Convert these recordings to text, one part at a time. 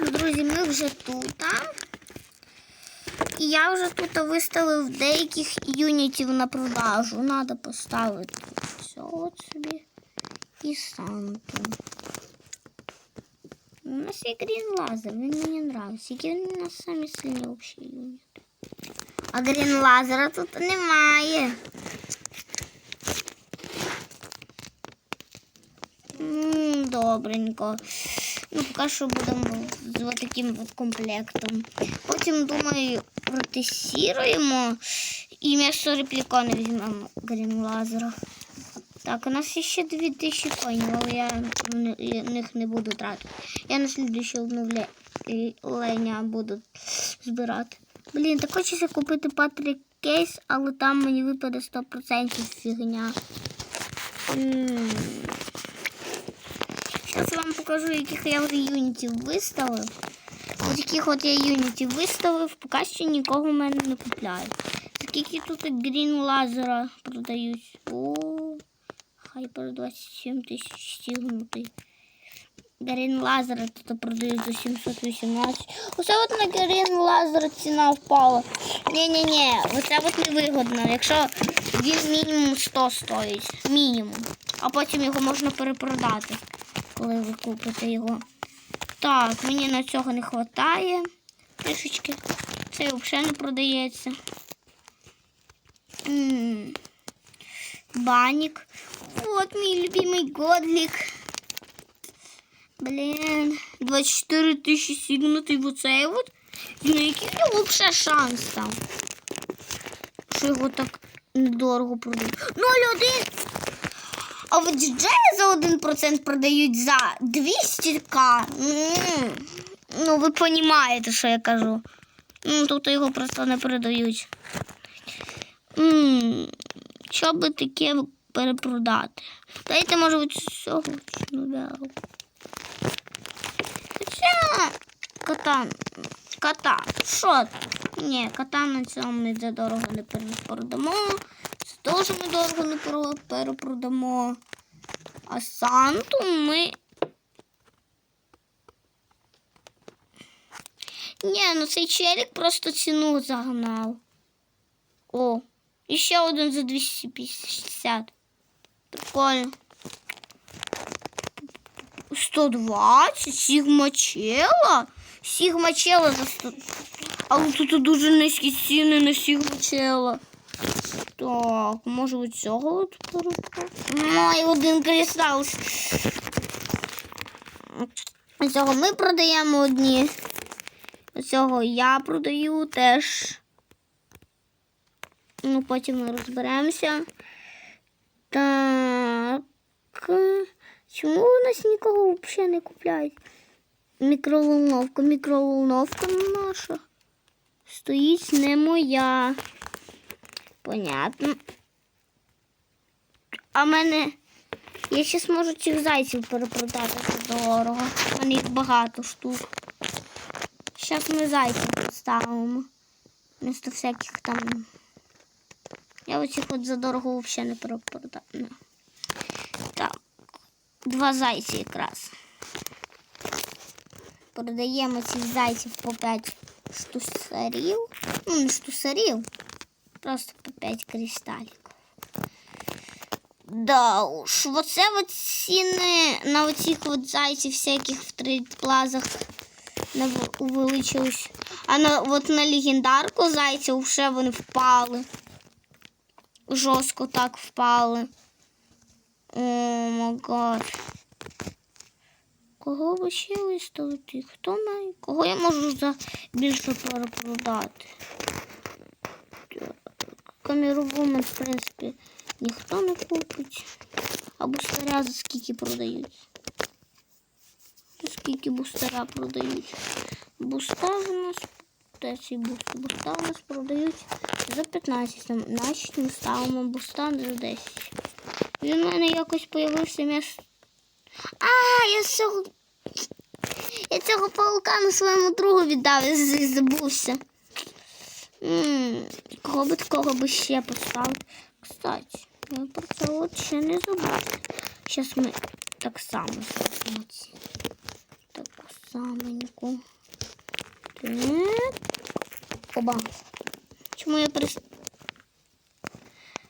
Так, друзі, ми вже тут. І я вже тут виставив деяких юнітів на продажу. Надо поставити цього собі і Санту. У нас є Грін Лазер, він мені нравиться. Які він у нас самі сильні взагалі юніти. А Грін Лазера тут немає. М, Добренько. Ну, поки що будемо з таким от комплектом. Потім, думаю, протестуємо і м'ясо реплікони візьмемо Грін Лазера. Так, у нас ще 2000 коїнів, але я них не буду тратити. Я на слідуюче обновлення буду збирати. Блін, так хочеться купити Патрік кейс, але там мені випаде 100% фігня. Зараз я вам покажу, яких я вже юнітів виставив. Ось яких от я юнітів виставив, поки що нікого в мене не купляють. Скільки тут грін лазера продають? О, хайпер 27 тисяч стігнутий. Грін лазера тут продають за 718. Оце от на грін лазер ціна впала. Ні-ні-ні, оце от невигодно. Якщо він мінімум 100 стоїть. Мінімум. А потім його можна перепродати, коли ви купите його. Так, мені на цього не вистачає. Трішечки. Цей взагалі не продається. М. Банік. Вот мій любимий годлік. Блін, 24 тисячі сігнутий в оцей от. І на який в нього взагалі шанс там? Що його так недорого продають? 0,1. А от діджеї за 1% продають за 200к. Ну, ви розумієте, що я кажу. Ну, тут його просто не передають. М, Що би таке перепродати? Дайте, може, від цього чудового. Хоча кота. Кота. Що? Ні, кота на цьому ми за дорого не перепродамо. Це теж ми дорого не перепродамо. А Санту ми. Ні, ну цей челік просто ціну загнав. О, і один за 250. Прикольно. 120? Сігмачела? Сігмачела за 100. Але тут дуже низькі ціни на сігмачела. Так, може від цього от? Май один кристал. Цього ми продаємо одні. Цього я продаю теж. Ну, потім ми розберемося. Так. Чому у нас нікого взагалі не купляють? Мікроволновка, мікроволновка наша. Стоїть не моя. Понятно. А мене. Я ще зможу цих зайців перепродати за дорого. У їх багато штук. Зараз ми зайців поставимо. Вместо всяких там. Я оцих от за дорого взагалі не перепродаю. Так. Два зайці якраз. Продаємо цих зайців по 5 штусарів. Ну, не штусарів. Просто по 5 кристаліків. Да уж, оце от ціни на оцих от зайців всяких в трейдплазах нав- увеличились. А на, от на легендарку зайців вже вони впали. Жорстко так впали. О, май гад. Кого ви ще виставити? Хто має? Кого я можу за більше перепродати? Woman, в принципі, ніхто не купить. А бустаря за скільки продають? За скільки бустаря продають? Буста у нас. Де ці бусти? Буста у нас продають за 15. Там, Значить, ми ставимо буста за 10. Він у мене якось появився між. А, я цього. Я цього паука на своєму другу віддав і забувся. Кого би такого би ще поставити? Кстати, я про це от ще не забув. Зараз ми так само зробимо. ці. Таку саменьку. Так. Оба. Чому я прис...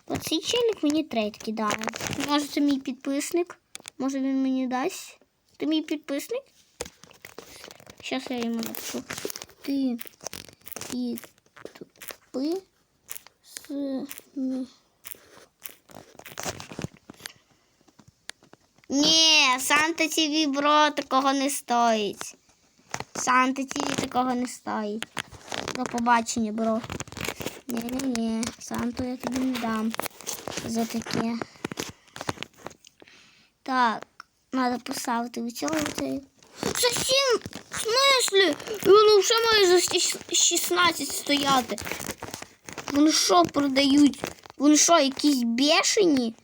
Оцей челік мені трейд кидає. Може, це мій підписник? Може він мені дасть? Ти мій підписник? Зараз я йому напишу. Ти підписник. Ні, Санта ТВ, бро, такого не стоїть. Санта ТВ такого не стоїть. До побачення, бро. Ні-ні-ні, Санту я тобі не дам за таке. Так, треба поставити у цього Зачем? В смислі? Воно вже має за 16 стояти. Вони що продають? Вони що, якісь бешені?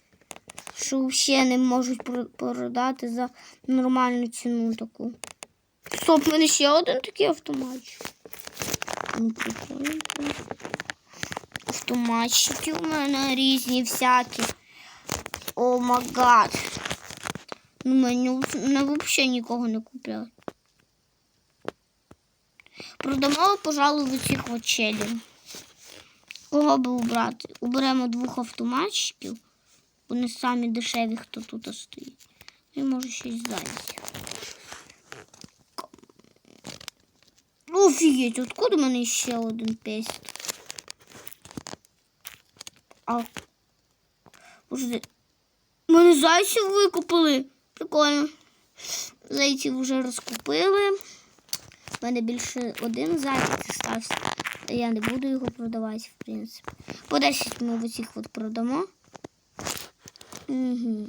Що взагалі не можуть продати за нормальну ціну таку. Стоп, в мене ще один такий автоматчик. Ну. Автоматчики у мене різні всякі. О май гад. Ну, мені не взагалі нікого не купляють. Продамо, пожалуй, цих от челів. Кого би убрати? Уберемо двох автоматчиків. Вони самі дешеві, хто тут стоїть. І може щось зайняти. Офігеть, откуда в мене ще один пест? А. Уже... Мене зайців викупили. Прикольно. Зайців вже розкупили. У мене більше один зайець стався. Я не буду його продавати, в принципі. По 10 ми оцих от продамо. Угу.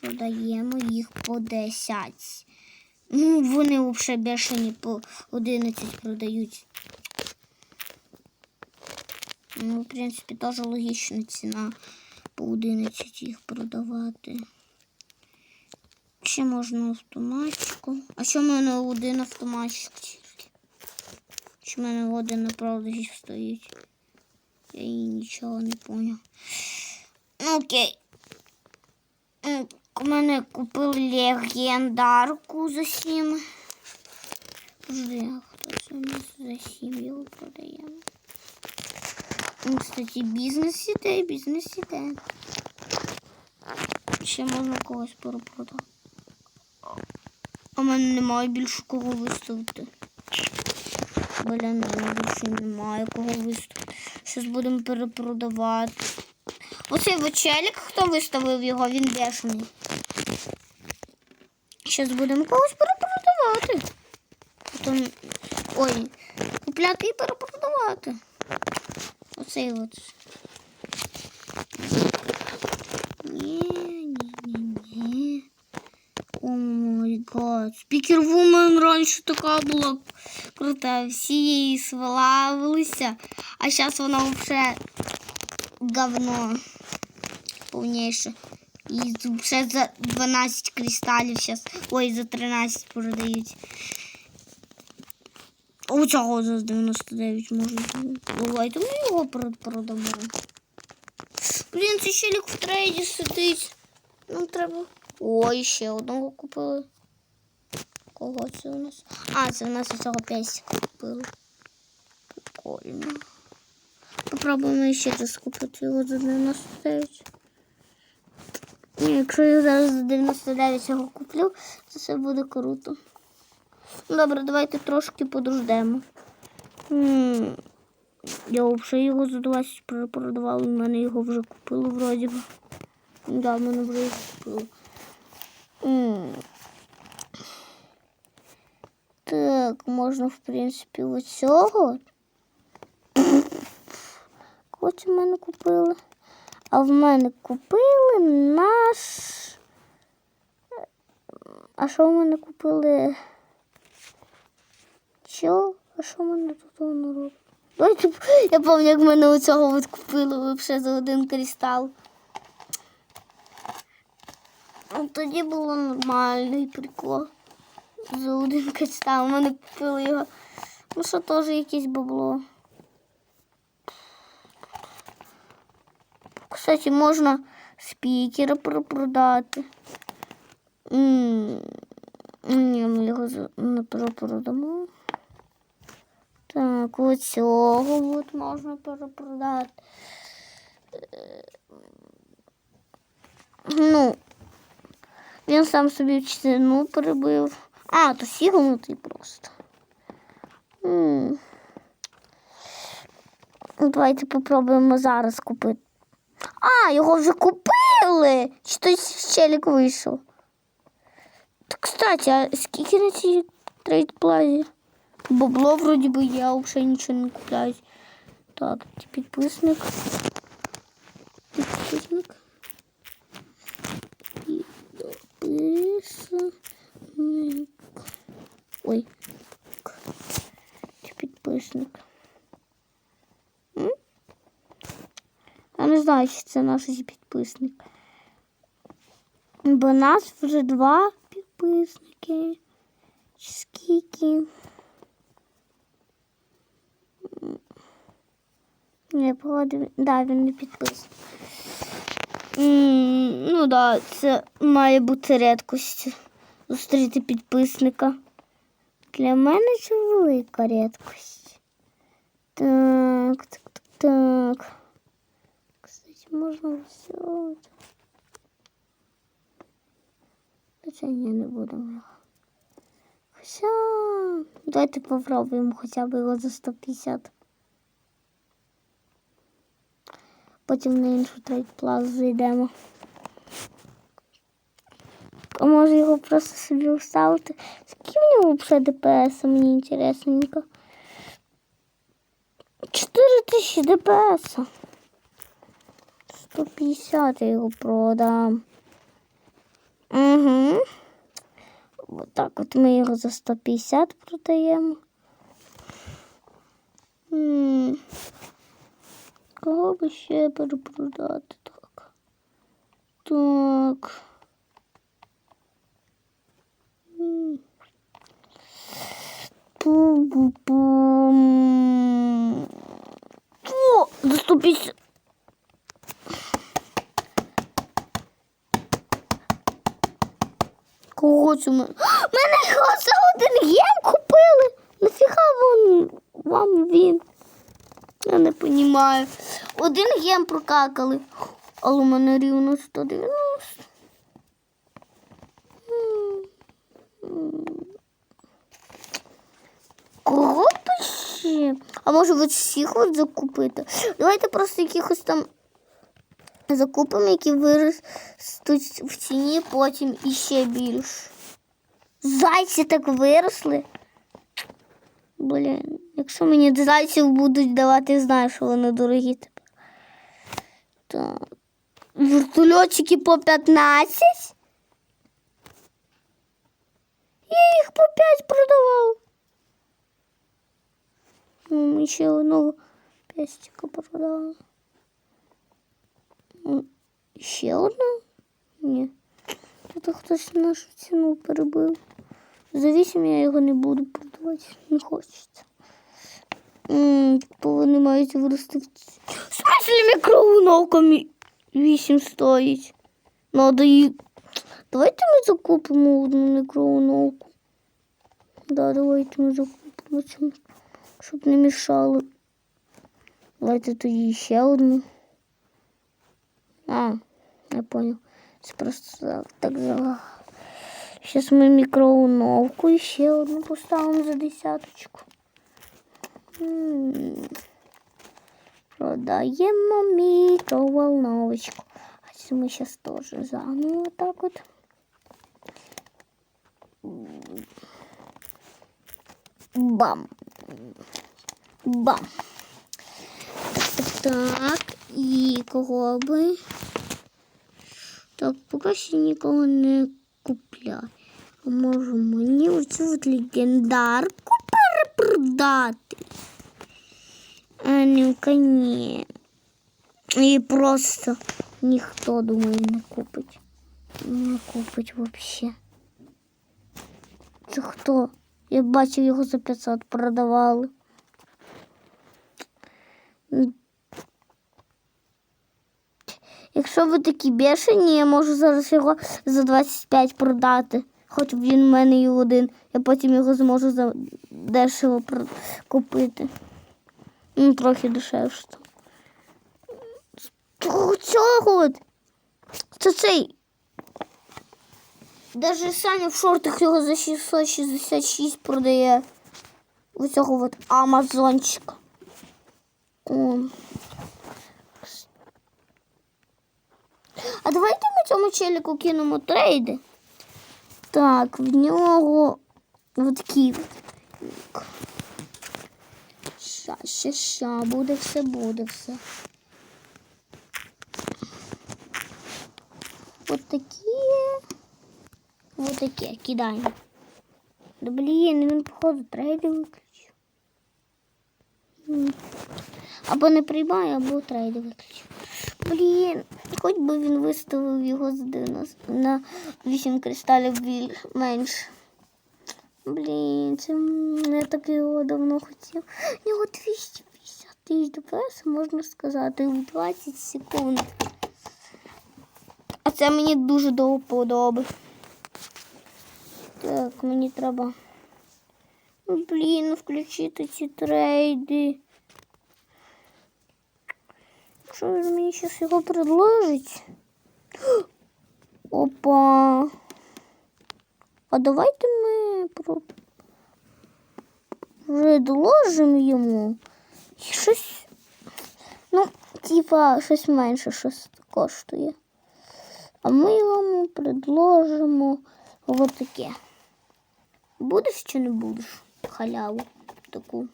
Продаємо їх по 10. Ну, вони взагалі бешені по 11 продають. Ну, в принципі, теж логічна ціна по 11 їх продавати. Ще можна автоматчику. А що в мене один автоматчик тільки? Що в мене один на продажі стоїть? Я і нічого не поняв. Ну, окей. У мене купили легендарку за 7. Подожди, а хто це у нас за 7 його продаємо? Ну, Кстати, бізнес іде, бізнес іде. Ще можна когось перепродати. В мене немає більше кого виставити. В мене більше немає кого виставити. Щось будемо перепродавати. Оцей вечелік, хто виставив його, він бешений. Щас будемо когось перепродавати. Потім... Ой, купляти і перепродавати. Оцей от. Ні, ні. О май гад. Спікервумен раніше така була крута. Всі її славилися. А зараз вона вже говно повніше. І вже за 12 кристалів зараз. Ой, за 13 продають. У цього за 99 можна. Давайте ми його продамо. Блін, це ще лік в трейді сидить. Нам треба. Ой, ще одного купили. Кого це у нас? А, це у нас цього песика купили. Прикольно. Попробуємо ще раз купити його за 99. Ні, якщо я зараз за 99 його куплю, то це буде круто. Ну, Добре, давайте трошки подождемо. Я взагалі його за 20 пр- продавала, в мене його вже купили вроді. Да, в мене вже купили. М. Так, можна, в принципі, оцього. Це в мене купили? А в мене купили наш. А що в мене купили? Що? А що в мене тут воно робить? Я пам'ятаю, як мене оцього от купили взагалі за один кристал. Ну, тоді було нормальний прикол. За один. У мене купили його. Ну що теж якесь бабло. Кстати, можна спікера продати. М, Ні, ми його не перепродамо. Так, оцього от можна перепродати. Е, Ну, він сам собі ціну перебив. А, то сігнутий просто. М. Давайте попробуємо зараз купити. А, його вже купили! Чи той челік вийшов? Так, кстати, а скільки на цій трейд-плазі? Бабло вроді би а взагалі нічого не купляють. Так. Підписник. Підписник. Ой. Чи підписник. М? Я не знаю, чи це наш підписник. Бо нас вже два підписники. Скільки? Не погодив. Да, він не підписаний. Ну да, це має бути рідкость зустріти підписника. Для мене це велика рідкость. Так, так, так, так. Можна взяти. Хоча ні, не його. Хоча давайте попробуємо хоча б його за 150. Потім на іншу трейд-плазу зайдемо. А може його просто собі вставити? Скільки в нього вже ДПС, мені інтересненько. 4000 ДПС. 150 я його продам. Угу. Вот так от ми його за 150 продаємо. М. Кого би ще перепродати так? Так. М. Пу-пу-пум. О, за 150. Це ми? Мене за один єм купили. Нафіга вон вам він? Я не розумію. Один єм прокакали, але у мене рівно 190. М. М. Кого би ще? А може ви всіх от закупити? Давайте просто якихось там закупимо, які виростуть в ціні потім іще більше. Зайці так виросли. Блін, якщо мені зайців будуть давати, знаю, що вони дорогі тепер. Так. Вертольотчики по 15. Я їх по 5 продавав. Ну, ми ще одного пестика продали. М, Ще одна? Ні. Це хтось нашу ціну перебив. За 8 я його не буду продавати, не хочеться. Бо вони мають вирости в смысле мікроволновка мі- 8 стоїть? Надо її. Давайте ми закупимо одну мікроволновку. Да, давайте ми закупимо цю, щоб не мішало. Давайте тоді ще одну. А, я понял. Це просто за- так залагало. Зараз ми мікроволновку і ще одну поставимо за десяточку. М. Продаємо мікроволновочку. А це ми зараз теж заново так от. Бам. Бам. Так, і кого би? Так, поки що нікого не купляю. А може мені оцю от легендарку перепродати? А ну-ка ні. І просто ніхто, думаю, не купить. Не купить взагалі. Це хто? Я бачив, його за 500 продавали. Якщо ви такі бешені, я можу зараз його за 25 продати. Хоч він в мене і один. Я потім його зможу за дешево купити. Ну, трохи дешевше. Цього? Це цей. Даже Саня в шортах його за 666 продає. Ось цього от Амазончика. О. А давайте ми цьому челіку кинемо трейди. Так, в нього такий. Ща, ща, ща, буде все, буде все. От такі. От такі, кидаємо. Да блін, він походу трейди виключив. Або не приймає, або трейди виключив. Блін, хоч би він виставив його з 90 на 8 кристалів біль менше. Блін, це я так його давно хотів. У нього 250 тисяч ДПС, можна сказати, в 20 секунд. А це мені дуже до вподоби. Так, мені треба. Ну, Блін, включити ці трейди. Якщо він мені зараз його предложить. Опа. А давайте ми про... предложимо йому. Щось. Ну, типа, щось менше щось коштує. А ми йому предложимо от таке. Будеш чи не будеш? Халяву таку.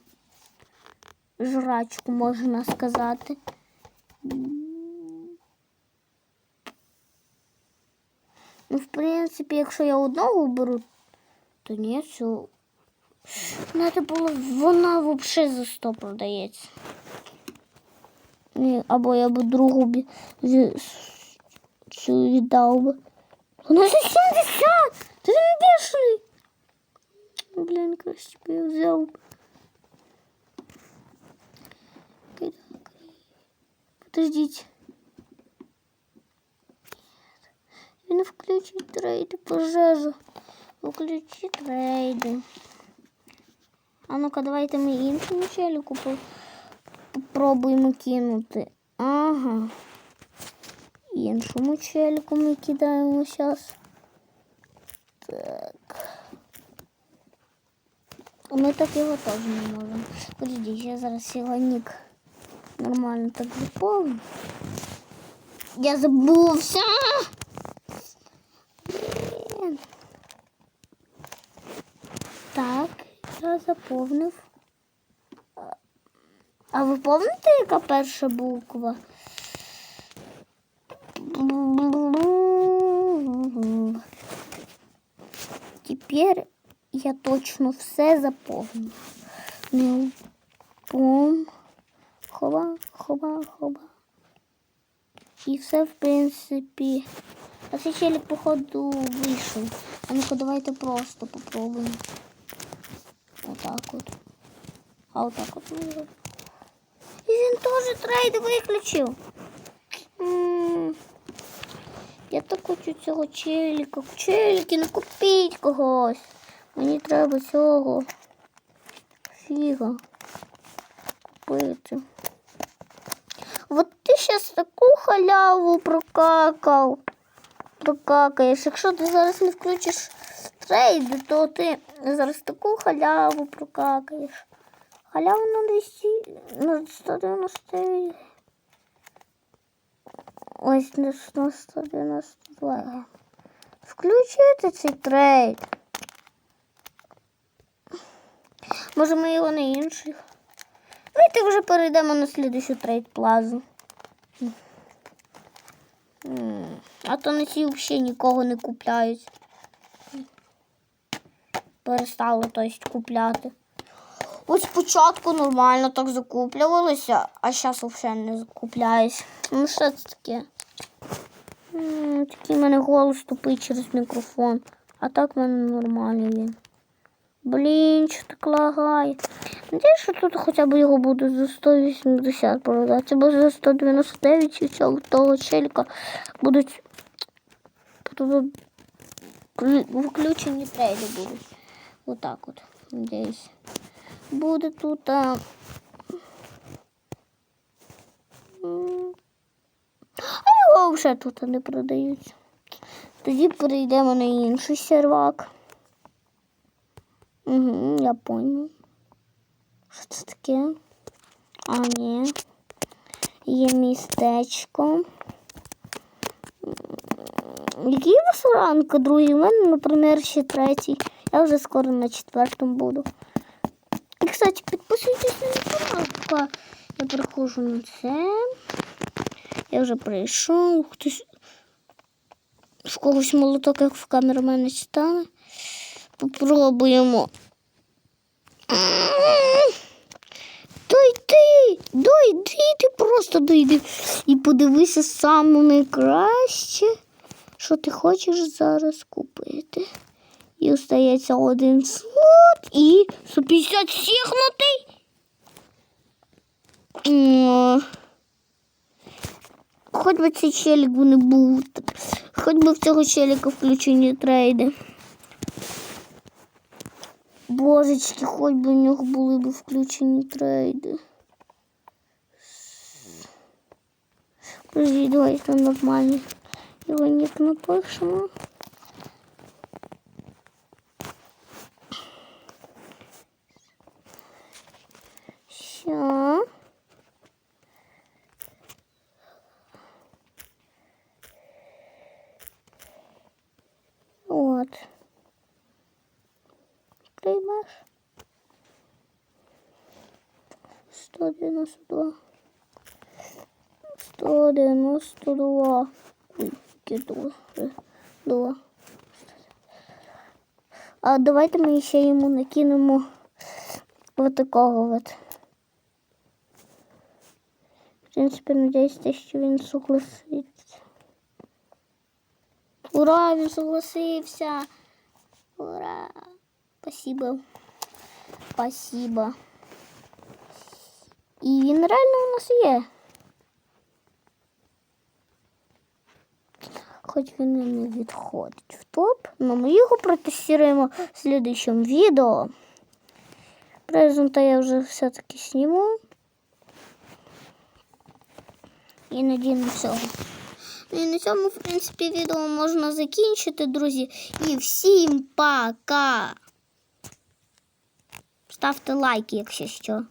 Жрачку, можна сказати. Ну, в принципі, якщо я одного беру, то ні, цю. Надо було, вона взагалі за 100 продається. Ні, або я б другу с- цю віддав би. Вона за 70! Ти не бешений! Блін, краще б я взяв. Кидай, Подождите. Він включить трейди, пожежу. Включи трейди. А ну-ка, давайте ми іншому челіку по- попробуємо кинути. Ага. Іншому челіку ми кидаємо зараз. Так. А Ми так його теж не можемо. Подожди, я зараз його нік нормально так заповню. Я забувся. Блін. Так, я заповнив. А ви пам'ятаєте, яка перша буква? Тепер я точно все заповню. Ну, пом, хоба, хоба, хоба. І все, в принципі. А цей челік, походу, вийшов. А ну-ка, давайте просто попробуємо. Отак от. А отак от його. І він теж трейд виключив. Я так хочу цього челіка. Челіки, не купіть когось. Мені треба цього. Фіга. Купити. Зараз таку халяву прокакав. Прокакаєш. Якщо ти зараз не включиш трейди, то ти зараз таку халяву прокакаєш. Халяву на 200, на 190. Ось на 192. Включити цей трейд. Може ми його на інших. Давайте вже перейдемо на слідущу трейд плазу. М, А то на цій взагалі нікого не купляють. Перестали то есть, купляти. Ось спочатку нормально так закуплювалися, а зараз взагалі не закупляюсь. Ну що це таке? М, Такий в мене голос тупий через мікрофон. А так в мене нормальний він. Блін, що так лагає. Надіюсь, що тут хоча б його буде за 180 продати, бо за 199 у цього того челіка будуть. Будуть Клю- Включені трейди будуть. Отак от, надіюсь. Буде тут. А... А його вже тут не продають. Тоді перейдемо на інший сервак. Угу, я понял. Що це таке? А, ні. Є містечко. Який у вас ранок, друзі? У мене, наприклад, ще третій. Я вже скоро на четвертому буду. І, кстати, підписуйтесь на мій канал, поки я переходжу на це. Я вже прийшов. Хтось в когось молоток, як в камерамена читали. Попробуємо. Дойди, дойди, ти просто дойди. І подивися найкраще, що ти хочеш зараз купити. І остається один слот і 150 сігнутий. Хоч би цей челік не був. Хоч би в цього челіка включені трейди. Божечки, хоч би в нього були б включені трейди. Подожди, давайте нормально. Його нік напишемо. Все. Вот. Приймеш. 192. 192. Ой, які два. Два. А давайте ми ще йому накинемо вот такого от. В принципі, надіюсь, що він согласиться. Ура, він согласився. Ура. Спасибо. Спасибо. І він реально у нас є. Хоч він і не відходить в топ, але ми його протестуємо в слідчому відео. Презента я вже все-таки зніму. І надіну цього. Ну і на цьому, в принципі, відео можна закінчити, друзі. І всім пока! Ставте лайки, якщо що.